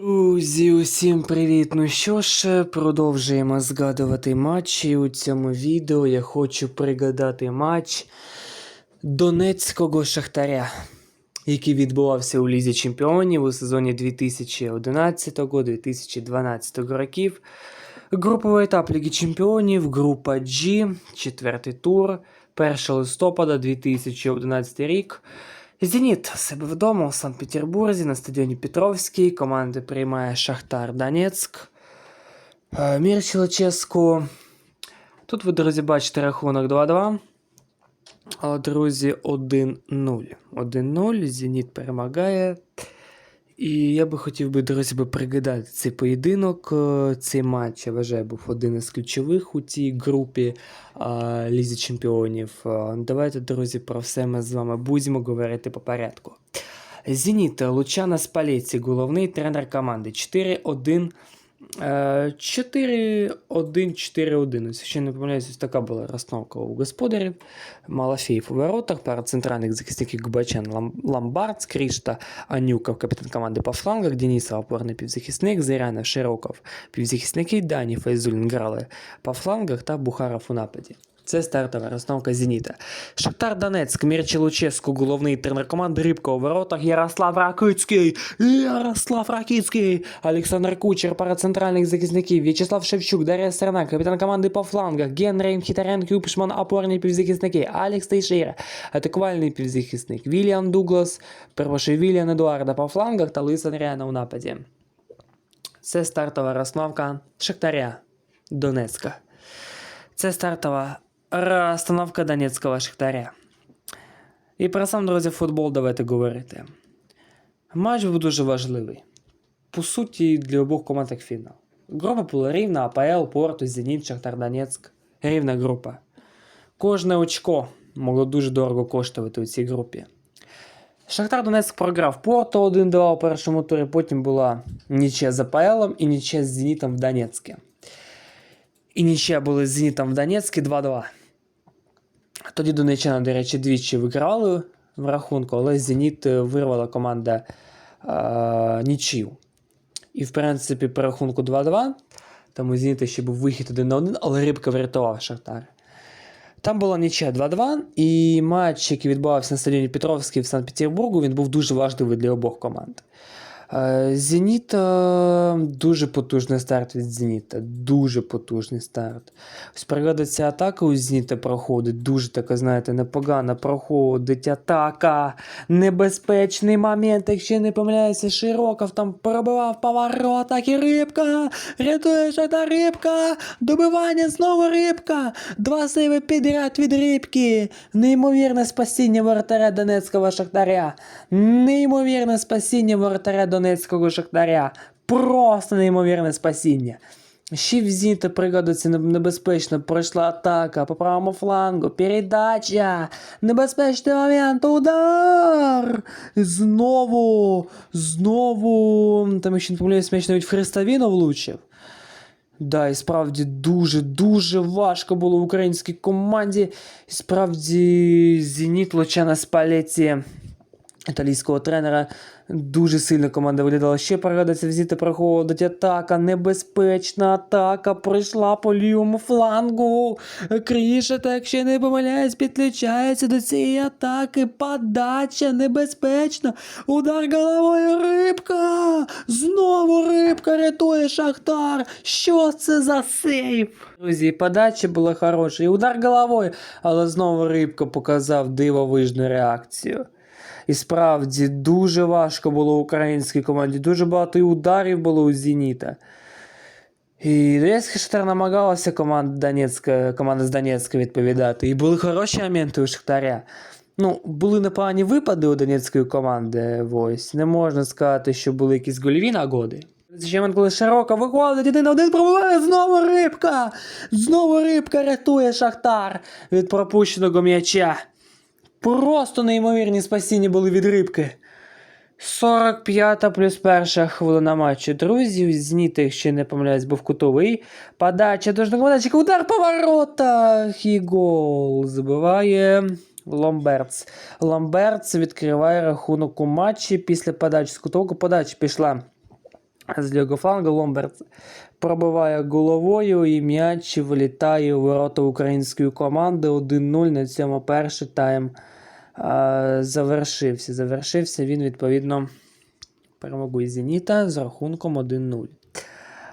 Друзі, усім привіт! Ну що ж, продовжуємо згадувати матчі. У цьому відео я хочу пригадати матч Донецького Шахтаря, який відбувався у Лізі Чемпіонів у сезоні 2011-2012 років. Груповий етап Ліги Чемпіонів, група G, четвертий тур, 1 листопада 2011 рік. Зеніт себе вдома у Санкт-Петербурзі на стадіоні Петровський. Команда приймає Шахтар Донецьк. Е, Мір Челеческу. Тут ви, друзі, бачите рахунок 2-2. Друзі, 1-0. 1-0. Зеніт перемагає. І я би хотів би, друзі, пригадати цей поєдинок. Е, Цей матч, я вважаю, був один із ключових у цій групі а, Лізі Чемпіонів. А, Давайте, друзі, про все ми з вами будемо говорити по порядку. Зеніт Лучана Спалеці, головний тренер команди. 4-1. Е, 4-1-4-1. Ось, Якщо не помиляюсь, така була розстановка у господарів. Малафеїв у воротах, пара центральних захисників Губачан Ламбард, Скрішта, Анюков, капітан команди по флангах, Денісов, опорний півзахисник, Зирянов, Широков, півзахисники, Дані, Файзулін грали по флангах та Бухаров у нападі. Це стартова розстановка Зеніта. Шахтар Донецьк, Мірчі Луческу, головний тренер команди Рибка у воротах, Ярослав Ракицький, Ярослав Ракицький, Олександр Кучер, пара центральних захисників, В'ячеслав Шевчук, Дар'я Серна, капітан команди по флангах, Генрей Мхітарян, Кюпшман, опорні півзахисники, Алекс Тейшейра, атакувальний півзахисник, Вільян Дуглас, перепрошую, Вільян Едуарда по флангах та Луїс Анріана у нападі. Це стартова розстановка Шахтаря Донецька. Це стартова розстановка Донецького Шахтаря. І про сам, друзі, футбол давайте говорити. Матч був дуже важливий. По суті, для обох команд як фінал. Група була рівна, АПЛ, Порту, Зеніт, Шахтар Донецьк. Рівна група. Кожне очко могло дуже дорого коштувати у цій групі. Шахтар Донецьк програв Порту 1-2 у першому турі, потім була нічия з АПЛом і нічия з Зенітом в Донецьке. І нічия були з Зенітом в Донецьке 2-2. Тоді Донеччина, до речі, двічі вигравали в рахунку, але Зеніт вирвала команда е, нічию. І, в принципі, по рахунку 2-2. Там у Зеніта ще був вихід 1 на 1, але Рибка врятував Шахтар. Там була нічия 2-2, і матч, який відбувався на стадіоні Петровський в Санкт-Петербургу, він був дуже важливий для обох команд. Е, Зеніт е, дуже потужний старт від Зеніта. Дуже потужний старт. Ось пригадується ця атака у Зеніта проходить. Дуже така, знаєте, непогана проходить атака. Небезпечний момент, якщо не помиляюся, Широков там пробивав поворот, і рибка. Рятує та рибка. Добивання знову рибка. Два сейви підряд від рибки. Неймовірне спасіння воротаря Донецького Шахтаря. Неймовірне спасіння воротаря Донецького Шахтаря. Просто неймовірне спасіння. Ще в Зіта пригодиться небезпечно. Пройшла атака по правому флангу. Передача. Небезпечний момент. Удар. Знову. Знову. Там, якщо не помиляюсь, м'яч навіть в Христавіно влучив. Да, і справді дуже-дуже важко було в українській команді. І справді Зеніт Лучана Спалеці італійського тренера. Дуже сильно команда виглядала. Ще пригадується, взіти проходить атака, небезпечна атака пройшла по лівому флангу. Крішета, якщо не помиляюсь, підключається до цієї атаки. Подача небезпечна. Удар головою рибка. Знову рибка рятує Шахтар. Що це за сейф? Друзі, подача була хороша. І удар головою, але знову рибка показав дивовижну реакцію. І справді дуже важко було українській команді. Дуже багато і ударів було у Зеніта. І Донецька Шахтар намагалася команда Донецька, команда з Донецька відповідати. І були хороші моменти у Шахтаря. Ну, були непогані випади у донецької команди. Ось. Не можна сказати, що були якісь гольові нагоди. Ще коли широко виходить, один на один пробиває, знову рибка! Знову рибка рятує Шахтар від пропущеного м'яча. Просто неймовірні спасіння були від рибки. 45 плюс перша хвилина матчу. Друзі, зніти, якщо не помиляюсь, був кутовий. Подача до подачі, удар по воротах і гол. Забиває Ломберц. Ломберц відкриває рахунок у матчі після подачі. З кутового подачі пішла З лівого флангу Ломберт пробиває головою і м'яч вилітає у ворота української команди 1-0. На цьому перший тайм а, завершився. Завершився він відповідно перемогою Зеніта з рахунком 1-0.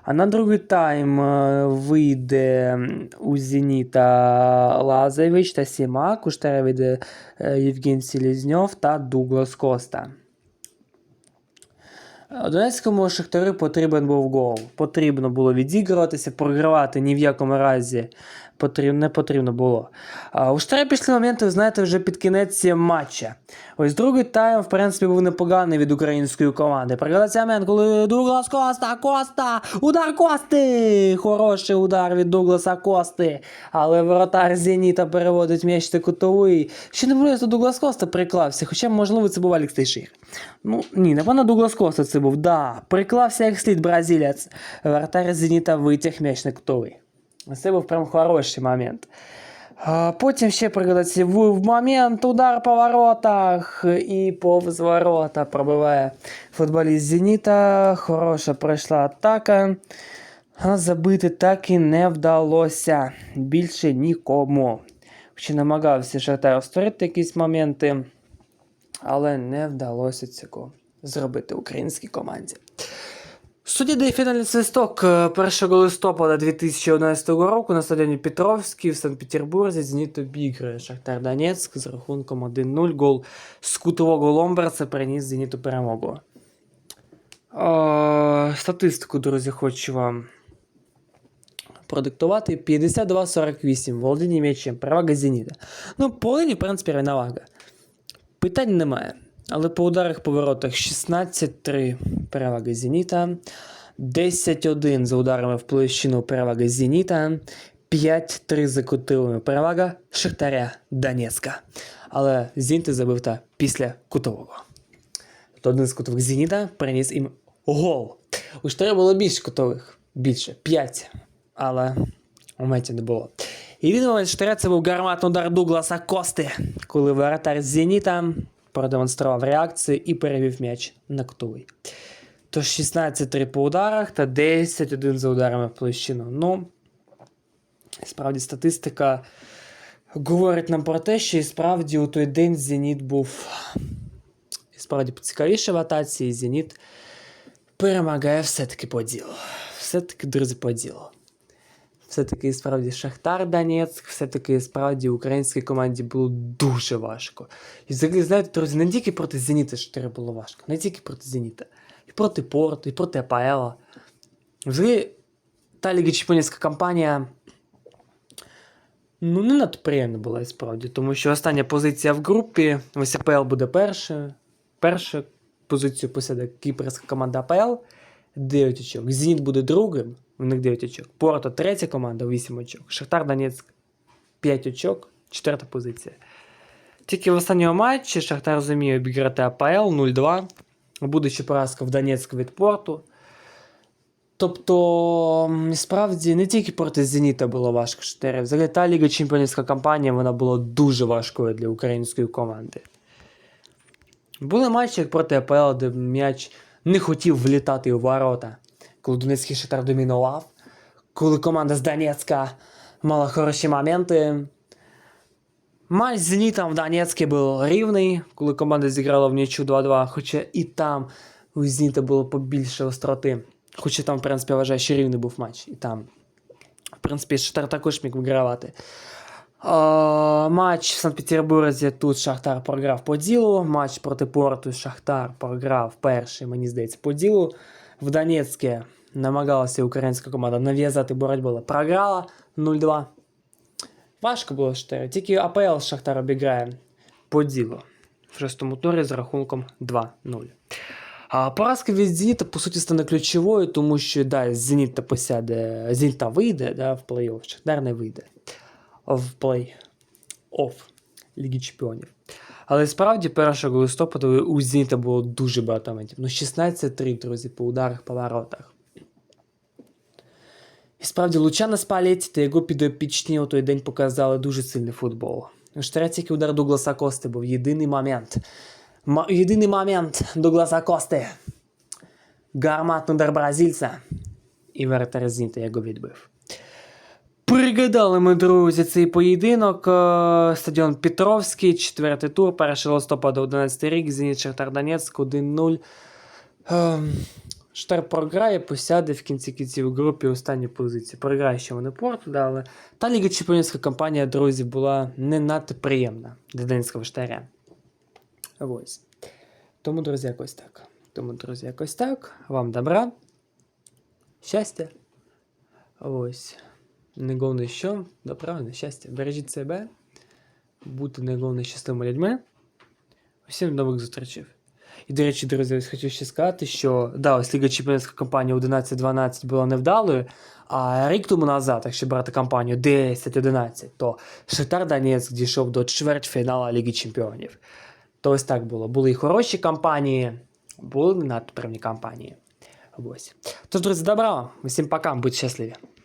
А на другий тайм е, вийде у Зеніта Лазевич та Сімак. У Штаря вийде е, Євген Селезньов та Дуглас Коста. Е, Донецькому Шахтарю потрібен був гол. Потрібно було відігруватися, програвати ні в якому разі потрібно, не потрібно було. У Штаря пішли моменти, ви знаєте, вже під кінець матча. Ось другий тайм, в принципі, був непоганий від української команди. Пригадався момент, коли Дуглас Коста, Коста, удар Кости! Хороший удар від Дугласа Кости. Але воротар Зеніта переводить м'яч на кутовий. Ще не було, що Дуглас Коста приклався, хоча, можливо, це був Алекс Тейшир. Ну, ні, напевно, Дуглас Коста це був. Да, приклався як слід бразилець. Воротар Зеніта витяг м'яч на кутовий. Це був прям хороший момент. Потім ще в, момент удар по воротах і повз ворота пробиває футболіст Зеніта. Хороша пройшла атака. А забити так і не вдалося. Більше нікому. Хоча намагався Шахтар створити якісь моменти, але не вдалося цього зробити українській команді. Судді фінальний свисток е, 1 листопада 2011 року на стадіоні Петровський в Санкт-Петербурзі Зеніт обіграє Шахтар Донецьк з рахунком 1-0. Гол з кутового Ломберца приніс Зеніту перемогу. Е, статистику, друзі, хочу вам продиктувати. 52-48. Володіння м'ячем. Перевага Зеніта. Ну, по Волині, в принципі, рівновага. Питань немає. Але по ударах по воротах 16-3 перевага Зеніта. 10-1 за ударами в площину перевага Зеніта. 5-3 за кутовими перевага Шахтаря Донецька. Але Зеніт забив та після кутового. То один з кутових Зеніта приніс їм гол. У Штаря було більше кутових. Більше 5. Але у меті не було. Єдиний момент Штаря це був гарматний удар Дугласа Кости, коли воротар Зеніта продемонстрував реакцію і перевів м'яч на кутовий. Тож 16-3 по ударах та 10-1 за ударами в площину. Ну, справді статистика говорить нам про те, що і справді у той день Зеніт був і справді поцікавіше в атаці, і Зеніт перемагає все-таки по ділу. Все-таки, друзі, по ділу. Все-таки справді Шахтар Донецьк, все-таки справді українській команді було дуже важко. І взагалі, знаєте, друзі, не тільки проти Зеніта Шахтаря було важко, не тільки проти Зеніта, і проти Порту, і проти АПЛ. Взагалі, та Ліга Чемпіонська кампанія ну, не надто приємна була і справді, тому що остання позиція в групі, ось АПЛ буде першою. Першу позицію посяде кіпрська команда АПЛ, 9 очок. Зеніт буде другим, у них 9 очок. Порто третя команда, 8 очок. Шахтар Донецьк 5 очок, четверта позиція. Тільки в останньому матчі Шахтар зуміє обіграти АПЛ 0-2. Буде ще поразка в Донецьку від Порту. Тобто, справді, не тільки проти Зеніта було важко Шахтаря. Взагалі та Ліга Чемпіонська кампанія вона була дуже важкою для української команди. Були матчі як проти АПЛ, де м'яч не хотів влітати у ворота, коли Донецький Шахтар домінував, коли команда з Донецька мала хороші моменти. Матч з Зенітом в Донецьке був рівний, коли команда зіграла в нічу 2-2, хоча і там у Зеніта було побільше остроти. Хоча там, в принципі, я вважаю, що рівний був матч. І там, в принципі, Шахтар також міг вигравати. А, матч в Санкт-Петербурзі тут Шахтар програв по ділу. Матч проти Порту Шахтар програв перший, мені здається, по ділу. В Донецьке намагалася українська команда нав'язати боротьбу, але програла 0-2. Важко було Шахтарю. Тільки АПЛ Шахтар обіграє по ділу в шостому турі з рахунком 2-0. А поразка від Зеніта, по суті, стане ключовою, тому що да, Зеніта посяде, Зеніта вийде да, в плей-офф, Шахтар не вийде в плей-офф Ліги Чемпіонів. Але справді 1 листопада у Зеніта було дуже багато моментів. Ну, 16-3, друзі, по ударах по воротах. І справді Лучано Спалетті та його підопічні у той день показали дуже сильний футбол. Третій удар Дугласа Кости був єдиний момент. Ма- єдиний момент Дугласа Кости. гарматний удар бразильця. І воротар Зенита його відбив. Пригадали ми, друзі, цей поєдинок. Е, Стадіон Петровський, четвертий тур, 1 листопада, 11 рік, Зеніт Шахтар Донецьк 1-0. Ем, Штар програє, посяде в кінці кінців групі останню позицію. Програє ще вони порту, але та Ліга Чемпіонська кампанія, друзі, була не надто приємна для Донецького штаря. Ось. Тому, друзі, якось так. Тому, друзі, якось так. Вам добра. Щастя. Ось. Не головне що, да правильно, щастя. Бережіть себе. Будьте не головне щасливими людьми. Всім нових зустрічей. І, до речі, друзі, ось хочу ще сказати, що да, ось Ліга Чемпіонська кампанія 11-12 була невдалою, а рік тому назад, якщо брати кампанію 10-11, то Шахтар Донецьк дійшов до чвертьфіналу Ліги Чемпіонів. То ось так було. Були і хороші кампанії, були не надто певні кампанії. Ось. Тож, друзі, добра, вам. усім пока, будьте щасливі.